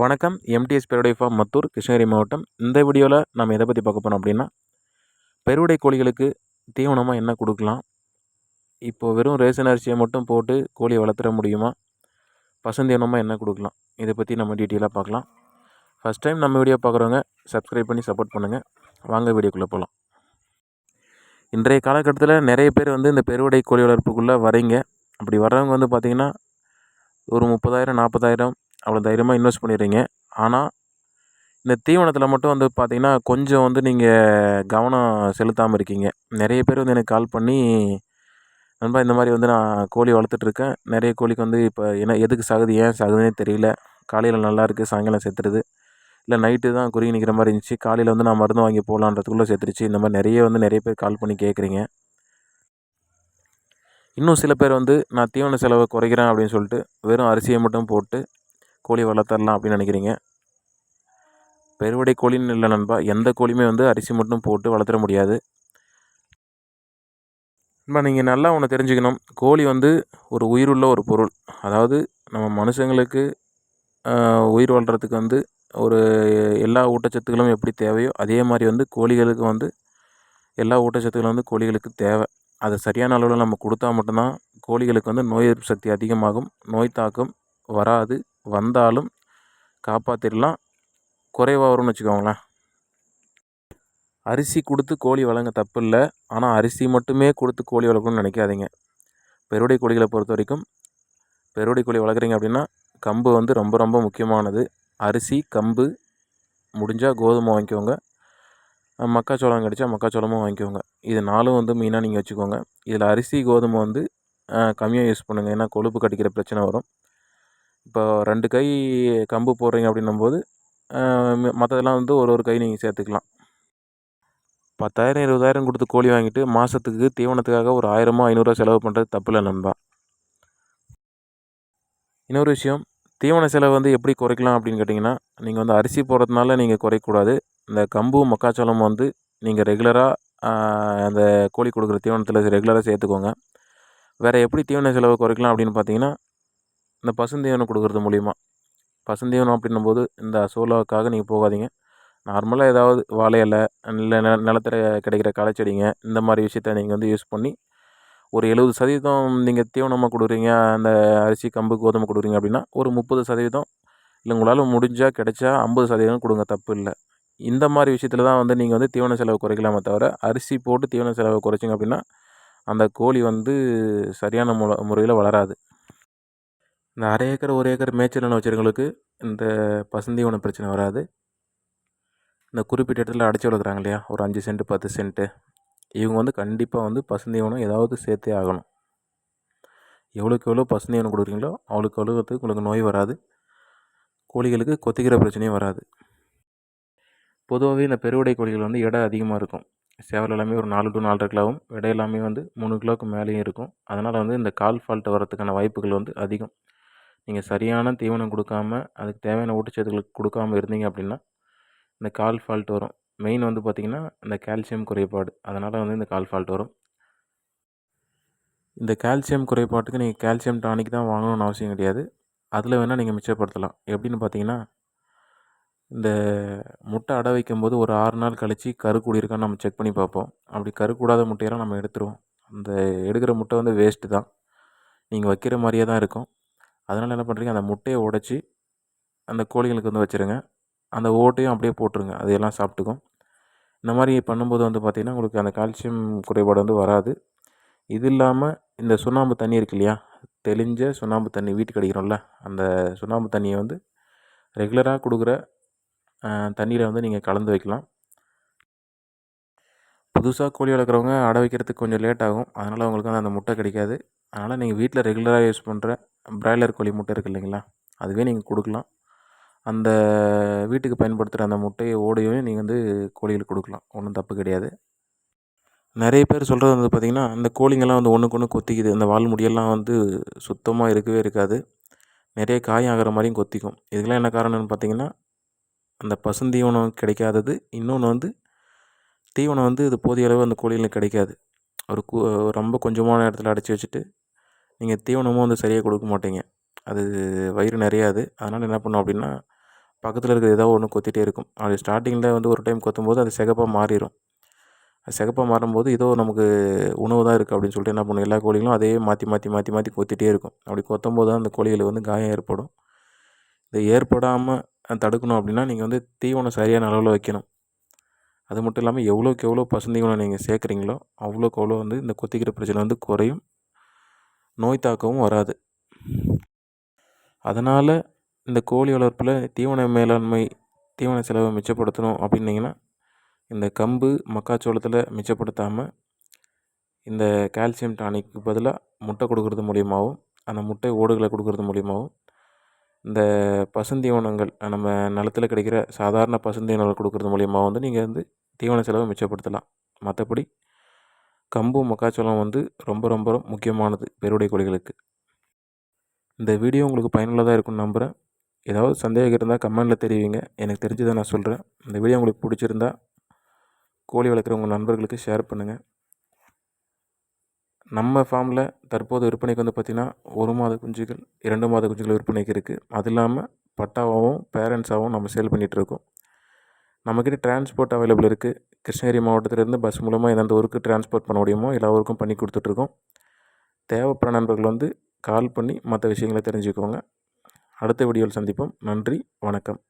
வணக்கம். எம்டிஎஸ் பெருடை ஃபார்ம் மத்தூர் கிருஷ்ணகிரி மாவட்டம். இந்த வீடியோவில் நம்ம எதை பற்றி பார்க்க போகிறோம் அப்படின்னா பெருவுடை கோழிகளுக்கு தீவனமாக என்ன கொடுக்கலாம்? இப்போது வெறும் ரேஷன் அரிசியை மட்டும் போட்டு கோழியை வளர்த்துற முடியுமா? பசுந்தீவனமாக என்ன கொடுக்கலாம்? இதை பற்றி நம்ம டீட்டெயிலாக பார்க்கலாம். ஃபஸ்ட் டைம் நம்ம வீடியோ பார்க்குறவங்க சப்ஸ்கிரைப் பண்ணி சப்போர்ட் பண்ணுங்கள் வாங்க வீடியோக்குள்ளே போகலாம் இன்றைய காலகட்டத்தில் நிறைய பேர் வந்து இந்த பெருவுடை கோழி வளர்ப்புக்குள்ளே வரீங்க அப்படி வர்றவங்க வந்து பார்த்திங்கன்னா ஒரு முப்பதாயிரம் நாற்பதாயிரம் அவ்வளோ தைரியமாக இன்வெஸ்ட் பண்ணிடுறீங்க. ஆனால் இந்த தீவனத்தில் மட்டும் வந்து பார்த்திங்கன்னா கொஞ்சம் வந்து நீங்கள் கவனம் செலுத்தாமல் இருக்கீங்க. நிறைய பேர் வந்து எனக்கு கால் பண்ணி நண்பா இந்த மாதிரி வந்து நான் கோழி வளர்த்துட்ருக்கேன் நிறைய கோழிக்கு வந்து இப்போ என்ன எதுக்கு சாகுது ஏன் சாகுதுன்னே தெரியல. காலையில் நல்லா இருக்குது சாயங்காலம் செத்துடுது இல்லை நைட்டு தான் குறுகி நிற்கிற மாதிரி இருந்துச்சு. காலையில் வந்து நான் மருந்து வாங்கி போகலான்றதுக்குள்ளே செத்துருச்சு. இந்த மாதிரி நிறைய வந்து நிறைய பேர் கால் பண்ணி கேட்குறீங்க இன்னும் சில பேர் வந்து நான் தீவன செலவை குறைக்கிறேன் அப்படின்னு சொல்லிட்டு வெறும் அரிசியை மட்டும் போட்டு கோழி வளர்த்தரலாம் அப்படின்னு நினைக்கிறீங்க? பெருவடை கோழின்னு இல்லை நண்பா எந்த கோழியுமே வந்து அரிசி மட்டும் போட்டு வளர்த்துற முடியாது. நண்பா நீங்கள் நல்லா ஒன்று தெரிஞ்சுக்கணும். கோழி வந்து ஒரு உயிருள்ள ஒரு பொருள். அதாவது நம்ம மனுஷங்களுக்கு உயிர் வாழ்கிறதுக்கு வந்து ஒரு எல்லா ஊட்டச்சத்துக்களும் எப்படி தேவையோ அதே மாதிரி வந்து கோழிகளுக்கு வந்து எல்லா ஊட்டச்சத்துக்களும் வந்து கோழிகளுக்கு தேவை. அதை சரியான அளவில் நம்ம கொடுத்தா மட்டும்தான் கோழிகளுக்கு வந்து நோய் எதிர்ப்பு சக்தி அதிகமாகும். நோய் தாக்கம் வராது. வந்தாலும் காப்பாற்றிடலாம் குறைவாக வரும்னு வச்சுக்கோங்களேன். அரிசி கொடுத்து கோழி வளங்க தப்பு இல்லை ஆனால் அரிசி மட்டுமே கொடுத்து கோழி வளர்க்கணும்னு நினைக்காதீங்க. பெருவடை கோழிகளை பொறுத்த வரைக்கும் பெருவடை கோழி வளர்க்குறீங்க அப்படின்னா கம்பு வந்து ரொம்ப ரொம்ப முக்கியமானது. அரிசி கம்பு முடிஞ்சால் கோதுமை வாங்கிக்கோங்க. மக்காச்சோளம் கிடச்சா மக்காச்சோளமும் வாங்கிக்கோங்க. இது நாலும் வந்து மெயினாக நீங்கள் வச்சுக்கோங்க. இதில் அரிசி கோதுமை வந்து கம்மியாக யூஸ் பண்ணுங்கள் ஏன்னா கொழுப்பு கடிக்கிற பிரச்சனை வரும். இப்போ ரெண்டு கை கம்பு போடுறீங்க அப்படின்னும்போது மற்றதெல்லாம் வந்து ஒரு ஒரு கை நீங்கள் சேர்த்துக்கலாம். பத்தாயிரம் இருபதாயிரம் கொடுத்து கோழி வாங்கிட்டு மாதத்துக்கு தீவனத்துக்காக ஒரு ஆயிரமோ ஐநூறுரூவா செலவு பண்ணுறது தப்பில்லை நண்பா. இன்னொரு விஷயம் தீவன செலவு வந்து எப்படி குறைக்கலாம் அப்படின்னு கேட்டிங்கன்னா நீங்கள் வந்து அரிசி போடுறதுனால நீங்கள் குறைக்கக்கூடாது. இந்த கம்பு மக்காச்சோளம் வந்து நீங்கள் ரெகுலராக அந்த கோழி கொடுக்குற தீவனத்தில் ரெகுலராக சேர்த்துக்கோங்க. வேறு எப்படி தீவன செலவு குறைக்கலாம் அப்படின்னு பார்த்தீங்கன்னா இந்த பசுந்தீவனம் கொடுக்குறது மூலிமா பசுந்தீவனம் அப்படின்னும் போது இந்த சோலாவுக்காக நீங்கள் போகாதீங்க. நார்மலாக ஏதாவது வாழை இலை இல்லை நில நிலத்துல கிடைக்கிற களைச்செடிங்க இந்த மாதிரி விஷயத்த நீங்கள் வந்து யூஸ் பண்ணி ஒரு எழுபது சதவீதம் நீங்கள் தீவனமாக கொடுக்குறீங்க அந்த அரிசி கம்பு கோதுமை கொடுக்குறீங்க அப்படின்னா ஒரு முப்பது சதவீதம் இல்லை உங்களால் முடிஞ்சால் கிடைச்சா ஐம்பது சதவீதம் கொடுங்க தப்பு இல்லை. இந்த மாதிரி விஷயத்தில் தான் வந்து நீங்கள் வந்து தீவன செலவு குறைக்கலாமே தவிர அரிசி போட்டு தீவன செலவை குறைச்சிங்க அப்படின்னா அந்த கோழி வந்து சரியான முறை முறையில் வளராது. இந்த அரை ஏக்கர் ஒரு ஏக்கர் மேய்ச்சல் நிலம் வச்சுருக்கவங்களுக்கு இந்த பசுந்தீவன பிரச்சனை வராது. இந்த குறிப்பிட்ட இடத்துல அடைச்சி வளர்க்குறாங்க இல்லையா? ஒரு அஞ்சு சென்ட்டு பத்து சென்ட்டு இவங்க வந்து கண்டிப்பாக வந்து பசுந்தீவனம் ஏதாவது சேர்த்தே ஆகணும். எவ்வளோக்கு எவ்வளோ பசுந்தீவனம் கொடுக்குறீங்களோ அவ்வளோக்கு அவ்வளோக்கு உங்களுக்கு நோய் வராது. கோழிகளுக்கு கொத்திக்கிற பிரச்சனையும் வராது. பொதுவாகவே இந்த பெருவடை கோழிகள் வந்து எடை அதிகமாக இருக்கும். சேவல் எல்லாமே ஒரு நாலு டு நாலரை கிலோவும் இடையெல்லாமே எல்லாமே வந்து மூணு கிலோவுக்கு மேலேயும் இருக்கும். அதனால் வந்து இந்த கால் ஃபால்ட்டு வரத்துக்கான வாய்ப்புகள் வந்து அதிகம். நீங்கள் சரியான தீவனம் கொடுக்காம அதுக்கு தேவையான ஊட்டச்சத்துக்கள் கொடுக்காம இருந்தீங்க அப்படின்னா இந்த கால் ஃபால்ட் வரும். மெயின் வந்து பார்த்திங்கன்னா இந்த கால்சியம் குறைபாடு. அதனால் வந்து இந்த கால் ஃபால்ட் வரும். இந்த கால்சியம் குறைபாட்டுக்கு நீங்கள் கால்சியம் டானிக் தான் வாங்கணும்னு அவசியம் கிடையாது. அதில் வேணால் நீங்கள் மிச்சப்படுத்தலாம். எப்படின்னு பார்த்தீங்கன்னா இந்த முட்டை அடை வைக்கும்போது ஒரு ஆறு நாள் கழித்து கரு கூடியிருக்கான்னு நம்ம செக் பண்ணி பார்ப்போம். அப்படி கரு கூடாத முட்டையெல்லாம் நம்ம எடுத்துருவோம். அந்த எடுக்கிற முட்டை வந்து வேஸ்ட்டு தான். நீங்கள் வைக்கிற மாதிரியே தான் இருக்கும். அதனால் என்ன பண்ணுறீங்க அந்த முட்டையை உடச்சி அந்த கோழிகளுக்கு வந்து வச்சுருங்க. அந்த ஓட்டையும் அப்படியே போட்டுருங்க அது எல்லாம் சாப்பிட்டுக்கும். இந்த மாதிரி பண்ணும்போது வந்து பார்த்திங்கன்னா உங்களுக்கு அந்த கால்சியம் குறைபாடு வந்து வராது. இது இல்லாமல் இந்த சுண்ணாம்பு தண்ணி இருக்கு இல்லையா தெளிஞ்ச சுண்ணாம்பு தண்ணி வீட்டுக்கு அடிக்கிறோம்ல அந்த சுண்ணாம்பு தண்ணியை வந்து ரெகுலராக கொடுக்குற தண்ணியில் வந்து நீங்கள் கலந்து வைக்கலாம். புதுசாக கோழி வளர்க்குறவங்க அடை வைக்கிறதுக்கு கொஞ்சம் லேட் ஆகும். அதனால் அவங்களுக்கு வந்து அந்த முட்டை கிடைக்காது. அதனால் நீங்கள் வீட்டில் ரெகுலராக யூஸ் பண்ணுற பிராய்லர் கோழி முட்டை இருக்குது இல்லைங்களா? அதுவே நீங்கள் கொடுக்கலாம். அந்த வீட்டுக்கு பயன்படுத்துகிற அந்த முட்டையை ஓடையும் நீங்கள் வந்து கோழிகளுக்கு கொடுக்கலாம். ஒன்றும் தப்பு கிடையாது. நிறைய பேர் சொல்கிறது வந்து பார்த்திங்கன்னா அந்த கோழிங்கெல்லாம் வந்து ஒன்றுக்கு ஒன்று கொத்திக்குது. அந்த வால் முடியெல்லாம் வந்து சுத்தமாக இருக்கவே இருக்காது. நிறைய காயம் ஆகிற மாதிரியும் கொத்திக்கும். இதுக்கெல்லாம் என்ன காரணம்னு பார்த்திங்கன்னா அந்த பசுந்தீவனம் கிடைக்காதது. இன்னொன்று வந்து தீவனம் வந்து இது போதிய அளவு அந்த கோழிகளுக்கு கிடைக்காது. ஒரு ரொம்ப கொஞ்சமான இடத்துல அடைச்சி வச்சுட்டு நீங்கள் தீவனமும் வந்து சரியாக கொடுக்க மாட்டீங்க. அது வயிறு நிறையாது. அதனால் என்ன பண்ணும் அப்படின்னா பக்கத்தில் இருக்கிற ஏதோ ஒன்று கொத்திட்டே இருக்கும். அது ஸ்டார்டிங்கில் வந்து ஒரு டைம் கொத்தும்போது அது சிகப்பாக மாறிடும் அது சிகப்பாக மாறும்போது ஏதோ நமக்கு உணவு தான் இருக்குது அப்படின்னு சொல்லிட்டு என்ன பண்ணும்? எல்லா கோழிகளும் அதே மாற்றி மாற்றி மாற்றி மாற்றி கொத்திட்டே இருக்கும். அப்படி கொத்தும்போது தான் அந்த கோழிகள் வந்து காயம் ஏற்படும். இது ஏற்படாமல் தடுக்கணும் அப்படின்னா நீங்கள் வந்து தீவனம் சரியான அளவில் வைக்கணும். அது மட்டும் இல்லாமல் எவ்வளோக்கு எவ்வளோ பசுந்தீவனம் நீங்கள் சேர்க்குறீங்களோ அவ்வளோக்கு அவ்வளோ வந்து இந்த கொத்திக்கிற பிரச்சனை வந்து குறையும். நோய் தாக்கவும் வராது. அதனால் இந்த கோழி வளர்ப்பில் தீவன மேலாண்மை தீவன செலவை மிச்சப்படுத்தணும் அப்படின்னிங்கன்னா இந்த கம்பு மக்காச்சோளத்தில் மிச்சப்படுத்தாமல் இந்த கால்சியம் டானிக்கு பதிலாக முட்டை கொடுக்கறது மூலியமாகவும் அந்த முட்டை ஓடுகளை கொடுக்கறது மூலியமாகவும் இந்த பசுந்தீவனங்கள் நம்ம நிலத்தில் கிடைக்கிற சாதாரண பசுந்தீவனங்கள் கொடுக்கறது மூலியமாக வந்து நீங்கள் வந்து தீவன செலவை மிச்சப்படுத்தலாம். மற்றபடி கம்பும் மக்காச்சோளம் வந்து ரொம்ப ரொம்ப முக்கியமானது பெருடை கோழிகளுக்கு. இந்த வீடியோ உங்களுக்கு பயனுள்ளதாக இருக்கும்னு நம்புகிறேன் ஏதாவது சந்தேகம் இருந்தால் கமெண்டில் தெரிவிங்க. எனக்கு தெரிஞ்சதை நான் சொல்கிறேன் இந்த வீடியோ உங்களுக்கு பிடிச்சிருந்தா கோழி வளர்க்குற உங்கள் நண்பர்களுக்கு ஷேர் பண்ணுங்கள் நம்ம ஃபார்மில் தற்போது விற்பனைக்கு வந்து பார்த்திங்கன்னா ஒரு மாத குஞ்சுகள் இரண்டு மாத குஞ்சுகள் விற்பனைக்கு இருக்குது அது இல்லாமல் பட்டாவாகவும் பேரண்ட்ஸாகவும் நம்ம சேல் பண்ணிகிட்ருக்கோம் நம்மக்கிட்ட டிரான்ஸ்போர்ட் அவைலபிள் இருக்குது கிருஷ்ணகிரி மாவட்டத்திலேருந்து பஸ் மூலமாக எந்தெந்த ஊருக்கு டிரான்ஸ்போர்ட் பண்ண முடியுமோ எல்லா ஊருக்கும் பண்ணி கொடுத்துட்ருக்கோம். தேவைப்பட நண்பர்கள் வந்து கால் பண்ணி மற்ற விஷயங்களை தெரிஞ்சுக்கோங்க. அடுத்த வீடியோவில் சந்திப்போம். நன்றி வணக்கம்.